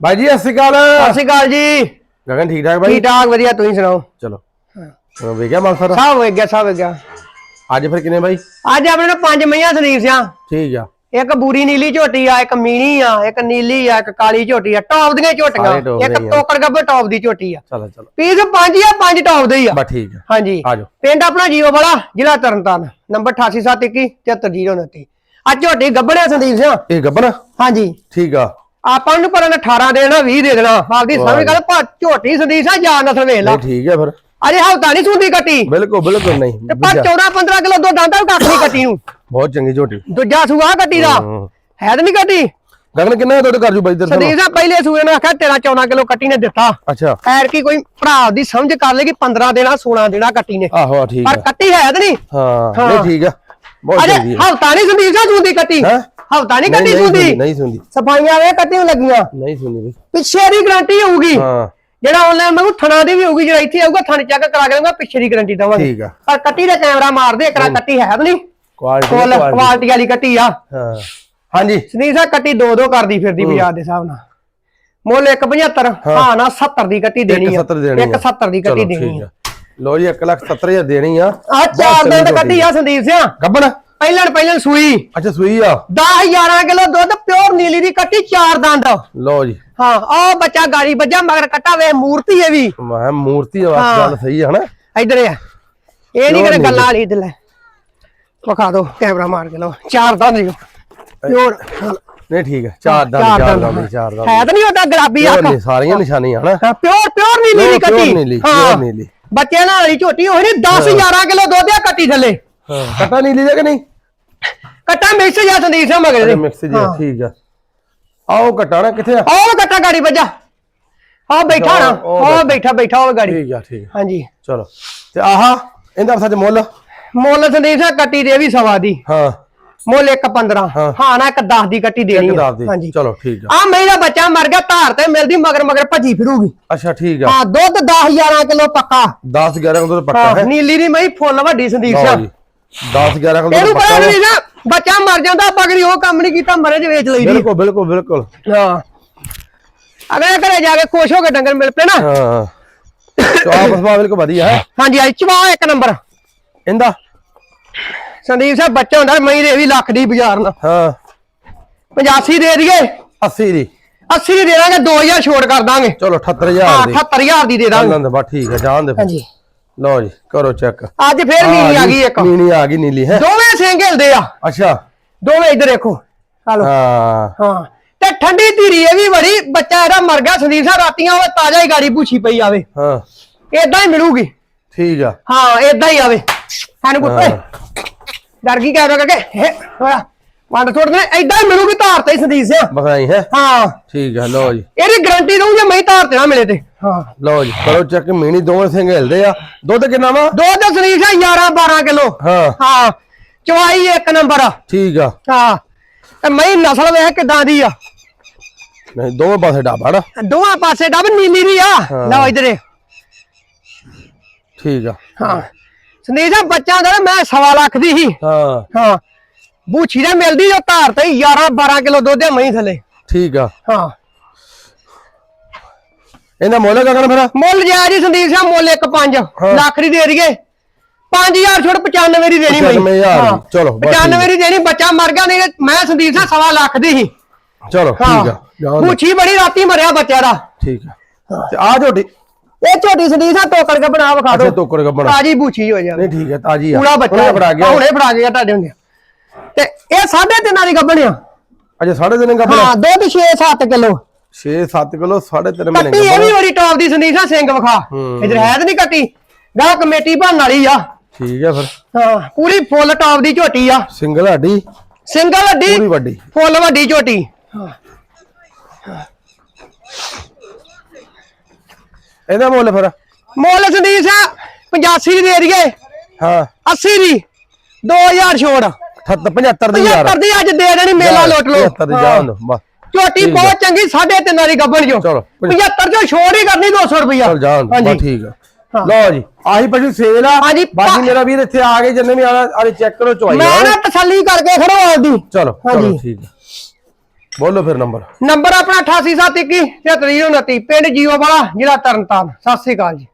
ਬਾਈ ਜੀ ਸਤਿ ਸ਼੍ਰੀ ਅਕਾਲ। ਸਤਿ ਸ਼੍ਰੀ ਅਕਾਲ ਜੀ। ਗਗਨ ਠੀਕ ਠਾਕ ਬਾਈ? ਠੀਕ ਠਾਕ ਵਧੀਆ ਤੁਸੀਂ ਸੁਣਾਓ? ਚਲੋ। ਹਾਂ। ਵੇਖਿਆ ਮਾਲ ਸਰ ਸਭ ਹੋ ਗਿਆ ਸਭ ਹੋ ਗਿਆ। ਅੱਜ ਫਿਰ ਕਿੰਨੇ ਬਾਈ? ਅੱਜ ਆਪਣੇ ਨਾਲ ਪੰਜ ਮਈਆਂ ਸੰਦੀਪ ਸਿਆ। ਠੀਕ ਆ। ਇੱਕ ਬੂਰੀ ਨੀਲੀ ਝੋਟੀ ਆ ਇੱਕ ਮੀਣੀ ਆ ਇੱਕ ਨੀਲੀ ਆ ਇੱਕ ਕਾਲੀ ਝੋਟੀ ਆ ਟੌਪ ਦੀਆਂ ਝੋਟੀਆਂ। ਇੱਕ। ਟੋਕਰ ਗੱਬੇ ਟੌਪ ਦੀ ਝੋਟੀ ਆ। ਚਲੋ ਚਲੋ। ਪੀਸ ਪੰਜ ਆ ਪੰਜ ਟੌਪ ਦੇ ਹੀ ਆ। ਬਸ ਠੀਕ ਆ। ਹਾਂਜੀ। ਆ ਜਾਓ। ਪਿੰਡ ਆਪਣਾ ਜੀਓ ਵਾਲਾ ਜ਼ਿਲ੍ਹਾ ਤਰਨਤਾਰਨ। ਨੰਬਰ 8871 73029 ਆ ਝੋਟੀ ਗੱਬੜਿਆ ਸੰਦੀਪ ਸਿਆ। ਇਹ ਗੱਬਨ ਹਾਂਜੀ। ਠੀਕ ਆ। ਆਪਾਂ ਨੂੰ ਪਰ 18 ਦੇਣਾ 20 ਦੇ ਦੇਣਾ ਆਪਦੀ ਸਮਝ ਗੱਲ ਪਰ ਝੋਟੀ ਸੰਦੀਪ ਸਿਆ ਜਾਨ ਨਸਲ ਵੇਖ ਲਾ। ਠੀਕ ਆ ਫਿਰ। ਅਜੇ ਹਫਤਾ ਨਹੀਂ ਸੁੰਦੀ ਕੱਟੀ। ਬਿਲਕੁਲ ਬਿਲਕੁਲ ਨਹੀਂ ਤੇ ਪਰ ਦੂਜਾ, 14 15 ਕਿਲੋ ਦੁੱਧ ਆਂਦਾ ਕੱਖ ਨਹੀਂ ਕੱਟੀ ਨੂੰ। ਬਹੁਤ ਚੰਗੀ ਝੋਟੀ। ਦੂਜਾ ਸੂਆ ਕੱਟੀ ਦਾ। ਹੂੰ। ਹੈ ਤਾਂ ਨਹੀਂ ਕੱਟੀ? ਗਗਨ ਕਿੰਨਾ ਦੁੱਧ ਕਰ ਜੂ ਬਾਈ ਇਧਰ ਸੰਦੀਪ ਸਾਹਿਬ ਪਹਿਲੇ ਸੂਏ ਨੇ ਆਖਿਆ 13 14 ਕਿਲੋ ਕੱਟੀ ਨੇ ਦਿੱਤਾ। ਅੱਛਾ। ਐਰ ਕੀ ਕੋਈ ਭਰਾ ਦੀ ਸਮਝ ਕਰ ਲੇਗੀ 15 ਦੇਣਾ 16 ਦੇਣਾ ਕੱਟੀ ਨੇ। ਆਹੋ ਠੀਕ ਪਰ ਆ। ਕੱਟੀ ਹੈ ਤਾਂ ਨਹੀਂ? ਹਾਂ ਹਾਂ। ਨਹੀਂ ਠੀਕ ਆ। ਬਹੁਤ ਚੰਗੀ ਆ। ਹਫਤਾ ਨਹੀਂ ਸੰਦੀਪ ਸਾਹਿਬ ਸੁੰਦੀ ਕੱਟੀ। ਹੈਂ? ਹਫਤਾ ਨਹੀਂ ਸੁੰਦੀ ਸੁਣਦੀ, ਨਹੀਂ ਸੁਣਦੀ। ਸਫਾਈਆਂ ਵੇ ਨੂੰ ਲੱਗੀਆਂ। ਨਹੀਂ ਸੁਣਦੀ ਬਈ। ਪਿੱਛੇ ਦੀ ਗਾਰੰਟੀ ਹੋਊਗੀ। ਹਾਂ। ਜਿਹੜਾ ਆਨਲਾਈਨ ਮੰਗੂ ਥਣਾ ਦੀ ਵੀ ਹੋਊਗੀ ਜਿਹੜਾ ਇੱਥੇ ਆਊਗਾ ਥਣ ਚੈੱਕ ਕਰਾ ਕੇ ਲਵਾਂਗਾ ਪਿੱਛੇ ਦੀ ਗਾਰੰਟੀ ਦਵਾਂਗੇ। ਠੀਕ ਆ। ਪਰ ਕੱਟੀ ਦਾ ਕੈਮਰਾ ਮਾਰਦੇ ਇੱਕ ਰਾ ਕੱਟੀ ਹੈ ਨਹੀਂ। ਕੁਆਲਿਟੀ ਕੁਆਲਿਟੀ ਵਾਲੀ ਕੱਟੀ ਆ। ਹਾਂ। ਹਾਂਜੀ। ਸੁਨੀਲ ਸਾਹਿਬ ਕੱਟੀ ਦੋ ਦੋ ਕਰਦੀ ਫਿਰਦੀ ਬਾਜ਼ਾਰ ਦੇ ਹਿਸਾਬ ਨਾਲ। ਮੁੱਲ 175 ਹਾਂ। ਨਾ 70 ਦੀ ਕੱਟੀ ਦੇਣੀ ਆ। 170 ਦੇਣੀ ਆ। 170 ਦੀ ਕੱਟੀ ਦੇਣੀ ਠੀਕ ਆ। ਲੋ ਜੀ 1 ਲੱਖ 70 ਹਜ਼ਾਰ ਦੇਣੀ ਆ। ਆ ਚਾਰ ਦਿਨ ਕੱਟੀ ਆ ਸੰਦੀਪ ਸਿੰਘ ਗੱਬਨ ਪਹਿਲਣ ਪਹਿਲਣ ਸੂਈ। ਅੱਛਾ ਸੂਈ ਆ। 10 11 ਕਿਲੋ ਦੁੱਧ ਪਿਓਰ ਨੀਲੀ ਦੀ ਕੱਟੀ ਚਾਰ ਦੰਦ। ਲੋ ਜੀ। ਹਾਂ ਉਹ ਬੱਚਾ ਗਾੜੀ ਵੱਜਾ ਮਗਰ ਕੱਟਾ ਵੇ ਮੂਰਤੀ ਇਹ ਵੀ। ਮੈਂ ਮੂਰਤੀ ਆ ਹਾਂ। ਗੱਲ ਸਹੀ ਆ ਹਨਾ? ਇਧਰ ਆ। ਇਹ ਨਹੀਂ ਕਰੇ ਨੀਲੀ। ਗੱਲਾਂ ਵਾਲੀ ਇਧਰ ਲੈ। ਵਿਖਾ ਦੋ ਕੈਮਰਾ ਮਾਰ ਕੇ ਲਓ। ਚਾਰ ਦੰਦ ਜੀ ਪਿਓਰ ਨਹੀਂ ਠੀਕ ਹੈ ਚਾਰ ਦੰਦ ਚਾਰ ਦੰਦ ਚਾਰ ਦੰਦ। ਹੈ ਤਾਂ ਨਹੀਂ ਉਹਦਾ ਗੁਲਾਬੀ ਅੱਖ। ਨਹੀਂ ਸਾਰੀਆਂ ਨਿਸ਼ਾਨੀਆਂ ਹਨਾ? ਹਾਂ ਪਿਓਰ ਪਿਓਰ ਨੀਲੀ ਦੀ ਕੱਟੀ। ਨੀਲੀ, ਹਾਂ। pure ਨੀਲੀ। ਬੱਚਿਆਂ ਨਾਲ ਵਾਲੀ ਝੋਟੀ ਹੋਈ ਨਹੀਂ 10 11 ਕਿਲੋ ਦੁੱਧ ਆ ਕੱਟੀ ਥੱਲੇ। ਹਾਂ। ਕਟਾ ਨਹੀਂ ਲਿਆ ਕਿ ਨਹੀਂ? ਕੱਟਾ ਮਿਕਸ ਜਾ ਸੰਦੀਪ ਸਿੰਘ ਮਗਰ ਦੇ। ਮਿਕਸ ਜੀ ਆ, ਠੀਕ ਆ। ਆਓ ਕਟਾ ਨਾ ਕਿੱਥੇ ਆ? ਉਹ ਕੱਟਾ ਗਾੜੀ ਵੱਜਾ। ਆ ਬੈਠਾ ਨਾ ਉਹ ਬੈਠਾ। ਬੈਠਾ ਉਹ ਗਾੜੀ। ਠੀਕ ਆ ਠੀਕ ਆ। ਹਾਂਜੀ। ਚਲੋ। ਤੇ ਆਹਾ ਇਹਦਾ ਸੱਚ ਮੁੱਲ? ਮੁੱਲ ਸੰਦੀਪ ਸਿੰਘ ਕੱਟੀ ਦੇ ਵੀ ਸਵਾ ਦੀ। ਹਾਂ। ਮੁੱਲ 1 15 ਹਾਂ। ਨਾ ਇੱਕ 10 ਦੀ ਕੱਟੀ ਦੇਣੀ ਇੱਕ ਆ। ਹਾਂਜੀ। ਚਲੋ ਠੀਕ ਆ। ਆ ਮੇਰਾ ਬੱਚਾ ਮਰ ਗਿਆ ਧਾਰ ਤੇ ਮਿਲਦੀ ਮਗਰ ਮਗਰ ਭੱਜੀ ਫਿਰੂਗੀ। ਅੱਛਾ ਠੀਕ ਆ। ਹਾਂ ਦੁੱਧ 10 11 ਕਿਲੋ ਪੱਕਾ। 10 11 ਕੋਲ ਪੱਕਾ ਹਾਂ ਨੀਲੀ ਦੀ ਮਈ ਫੁੱਲ ਵੱਡੀ ਸੰਦੀਪ ਸਿੰਘ। 10 11 ਕੋਲ ਇਹਨੂੰ ਪੱਕਾ ਪਤਾ ਵਾ। ਨਹੀਂ ਨਾ ਬੱਚਾ ਮਰ ਜਾਂਦਾ ਆਪਾਂ ਕਦੀ ਉਹ ਕੰਮ ਨਹੀਂ ਕੀਤਾ ਮਰੇ ਚ ਵੇਚ ਲਈਦੀ ਬਿਲਕੁਲ ਬਿਲਕੁਲ ਬਿਲਕੁਲ। ਹਾਂ। ਅਗਲੇ ਘਰੇ ਜਾ ਕੇ ਖੁਸ਼ ਹੋ ਕੇ ਡੰਗਰ ਮਿਲ ਪਏ ਨਾ। ਹਾਂ। ਚੋ ਆਪਸ ਵਿੱਚ ਬਿਲਕੁਲ ਵਧੀਆ। ਹੈ ਹਾਂਜੀ ਆਈ ਚਵਾ ਇੱਕ ਨੰਬਰ। ਇਹਦਾ? ਸੰਦੀਪ ਸਾਹਿਬ ਬੱਚਾ ਹੁੰਦਾ ਮਈ ਦੇ ਵੀ ਲੱਖ ਦੀ ਬਾਜ਼ਾਰ ਨਾਲ। ਹਾਂ। 85 ਦੇ ਦਈਏ। 80 ਦੀ। 80 ਦੀ ਦੇ ਦਾਂਗੇ 2000 ਛੋੜ ਕਰ ਦਾਂਗੇ। ਚਲੋ 78000 ਹਾਂ ਦੀ। 78000 ਦੀ ਦੇ ਦਾਂਗੇ। ਬਾ ਠੀਕ ਹੈ ਜਾਣ ਦੇ ਫਿਰ। ਹਾਂਜੀ। ਲਓ ਜੀ ਕਰੋ ਚੈੱਕ ਅੱਜ ਫੇਰ ਨੀਲੀ ਆ ਗਈ ਇੱਕ। ਨੀਲੀ ਆ ਗਈ ਨੀਲੀ ਹੈ? ਦੋਵੇਂ ਸਿੰਘ ਹਿਲਦੇ ਆ। ਅੱਛਾ। ਦੋਵੇਂ ਇੱਧਰ ਦੇਖੋ ਹਲੋ ਹਾਂ। ਹਾਂ। ਤੇ ਠੰਡੀ ਧੀਰੀ ਇਹ ਵੀ ਬੜੀ ਬੱਚਾ ਇਹਦਾ ਮਰ ਗਿਆ ਸੰਦੀਪ ਸਾਹਿਬ ਰਾਤੀਆਂ ਉਹ ਤਾਜ਼ਾ ਹੀ ਗਾੜੀ ਪੂਛੀ ਪਈ ਆਵੇ। ਹਾਂ। ਏਦਾਂ ਹੀ ਮਿਲੂਗੀ। ਠੀਕ ਆ। ਹਾਂ ਏਦਾਂ ਹੀ ਆਵੇ। ਸਾਨੂੰ ਕੁੱਤੇ ਡਰ ਗਈ ਕਹਿ ਰਿਹਾ ਕਿ ਹੈ ਵੰਡ ਛੋੜ ਦੇ। ਏਦਾਂ ਹੀ ਮਿਲੂਗੀ ਧਾਰ ਤੇ ਸੰਦੀਪ ਸਿੰਘ ਬਸ ਆਈ ਹੈ ਹਾਂ? ਠੀਕ ਹੈ ਲਓ ਜੀ। ਇਹਦੀ ਗਾਰੰਟੀ ਦਊਂ ਜੇ ਮੈਂ ਧਾਰ ਤੇ ਨਾ ਮਿਲੇ ਤੇ। ਹਾਂ। ਲਓ ਜੀ ਕਰੋ ਚੈੱਕ ਮੀਣੀ ਦੋਵੇਂ ਸਿੰਘ ਹਿਲਦੇ ਆ। ਦੁੱਧ ਕਿੰਨਾ ਵਾ? ਦੋ ਤੇ ਸੰਦੀਪ ਸਿੰਘ 11 12 ਕਿਲੋ। ਹਾਂ। ਹਾਂ ਚਵਾਈ ਇੱਕ ਨੰਬਰ ਆ। ਠੀਕ ਆ। ਹਾਂ ਤੇ ਮੈਂ ਨਸਲ ਵੇਖ ਕਿਦਾਂ ਦੀ ਆ। ਨਹੀਂ ਦੋਵੇਂ ਪਾਸੇ ਡਾਬਾ ਨਾ। ਦੋਵਾਂ ਪਾਸੇ ਡੱਬ ਨੀਲੀ ਦੀ ਆ। ਹਾਂ। ਲਓ ਇਧਰੇ। ਠੀਕ ਆ। ਹਾਂ। ਸਾਹਿਬ ਬੱਚਾ ਦਾ ਮੈਂ ਸਵਾ ਲੱਖ ਦੀ ਸੀ। ਹਾਂ। ਹਾਂ। ਬੂਛੀ ਦਾ ਮਿਲਦੀ ਜੋ ਧਾਰ ਤੇ 11 12 ਕਿਲੋ ਦੁੱਧ ਆ ਮਹੀਂ ਥੱਲੇ। ਠੀਕ ਆ। ਹਾਂ। ਇਹਦਾ ਮੁੱਲ ਕਗਣ ਫਿਰ? ਮੁੱਲ ਜਾਇਜ਼ ਹੀ ਸੰਦੀਪ ਸਾਹਿਬ ਮੁੱਲ 1.5 ਹਾਂ। ਲੱਖ ਦੀ ਦੇ ਦਈਏ। 5000 ਛੋੜ 95 ਦੀ ਦੇਣੀ ਮਈ 95,000 ਦੀ, ਚਲੋ, ਬਸ ਠੀਕ 95 ਦੀ ਦੇਣੀ ਬੱਚਾ ਮਰ ਗਿਆ ਨਹੀਂ ਮੈਂ ਸੰਦੀਪ ਸਾਹਿਬ ਸਵਾ ਲੱਖ ਦੀ ਸੀ। ਚਲੋ ਠੀਕ ਆ। ਬੂਛੀ ਬੜੀ ਰਾਤੀ ਮਰਿਆ ਬੱਚਾ ਦਾ। ਠੀਕ ਆ। ਤੇ ਆ ਝੋਟੀ? ਇਹ ਛੋਟੀ ਸੰਦੀਪ ਸਾਹਿਬ ਟੋਕਰ ਕੇ ਬਣਾ ਵਿਖਾ ਅੱਛਾ ਦਿਓ। ਟੋਕਰ ਕੱਪੜਾ ਤਾਜੀ ਬੂਛੀ ਹੋ ਜਾਵੇ। ਨਹੀਂ ਠੀਕ ਹੈ ਤਾਜੀ ਆ। ਪੂਰਾ ਬੱਚਾ ਫੜਾ ਗਿਆ। ਹੁਣੇ ਫੜਾ ਗਿਆ ਤੁਹਾਡੇ ਹੁੰਦੇ ਤੇ ਇਹ ਸਾਢੇ ਤਿੰਨਾਂ ਦੀ ਗੱਬਣ ਆ। ਅਜੇ ਸਾਢੇ ਤਿੰਨ ਕੱਪੜਾ ਹਾਂ ਦੁੱਧ 6-7 ਕਿਲੋ। 6-7 ਕਿਲੋ ਸਾਢੇ ਤਿੰਨ ਮਹੀਨੇ ਕੱਟੀ ਇਹ ਵੀ ਬੜੀ ਟੌਪ ਦੀ ਸੰਦੀਪ ਸਾਹਿਬ ਸਿੰਘ ਵਿਖਾ। ਹੂੰ। ਇਧਰ ਹੈ ਤਾਂ ਨਹੀਂ ਕੱਟੀ? ਗਾ ਕਮੇਟੀ ਭਰਨ ਵਾਲੀ ਆ। ਠੀਕ ਹੈ ਫਿਰ। ਹਾਂ ਪੂਰੀ ਫੁੱਲ ਟੌਪ ਦੀ ਝੋਟੀ ਆ। ਸਿੰਗਲ ਹੱਡੀ। ਸਿੰਗਲ ਵੱਡੀ ਪੂਰੀ ਵੱਡੀ। ਫੁੱਲ ਵੱਡੀ ਝੋਟੀ। ਇਹਦਾ ਮੁੱਲ ਫਿਰ? ਮੁੱਲ ਸੰਦੀਪ ਸਾਹਿਬ 85 ਦੀ ਦੇ ਦਈਏ। ਹਾਂ। 80 ਦੀ। 2000 ਛੋੜ। 75 ਦੀ ਯਾਰ 75 ਦੀ ਅੱਜ ਦੇ ਦੇਣੀ ਮੇਲਾ ਲੁੱਟ ਲੋ 75 ਦੀ ਜਾਣ ਦੋ ਬਸ। ਝੋਟੀ ਬਹੁਤ ਚੰਗੀ ਸਾਢੇ ਤਿੰਨਾਂ ਦੀ ਗੱਬਣ ਜੋ। ਚਲੋ। 75 ਚੋਂ ਛੋੜ ਹੀ ਕਰਨੀ 200 ਰੁਪਇਆ ਚਲ ਜਾਣ ਬਸ ਠੀਕ ਆ। ਲਓ ਜੀ ਆਹੀ ਪਸ਼ੂ ਸੇਲ ਆ। ਹਾਂਜੀ, ਬਾਕੀ ਮੇਰਾ ਵੀਰ ਇੱਥੇ ਆ ਕੇ ਜਿੰਨੇ ਵੀ ਆਣਾ ਆਲੇ ਚੈੱਕ ਕਰੋ ਚੁਆਈ ਮੈਂ ਨਾ ਤਸੱਲੀ ਕਰਕੇ ਖੜਵਾ ਦੀ ਚਲੋ ਚਲੋ ਹਾਂਜੀ। ਠੀਕ ਆ। ਬੋਲੋ ਫਿਰ ਨੰਬਰ। ਨੰਬਰ ਆਪਣਾ 8871 7329 ਪਿੰਡ ਜੀਓ ਵਾਲਾ ਜ਼ਿਲ੍ਹਾ ਤਰਨਤਾਰਨ। ਸਤਿ ਸ੍ਰੀ ਅਕਾਲ ਜੀ।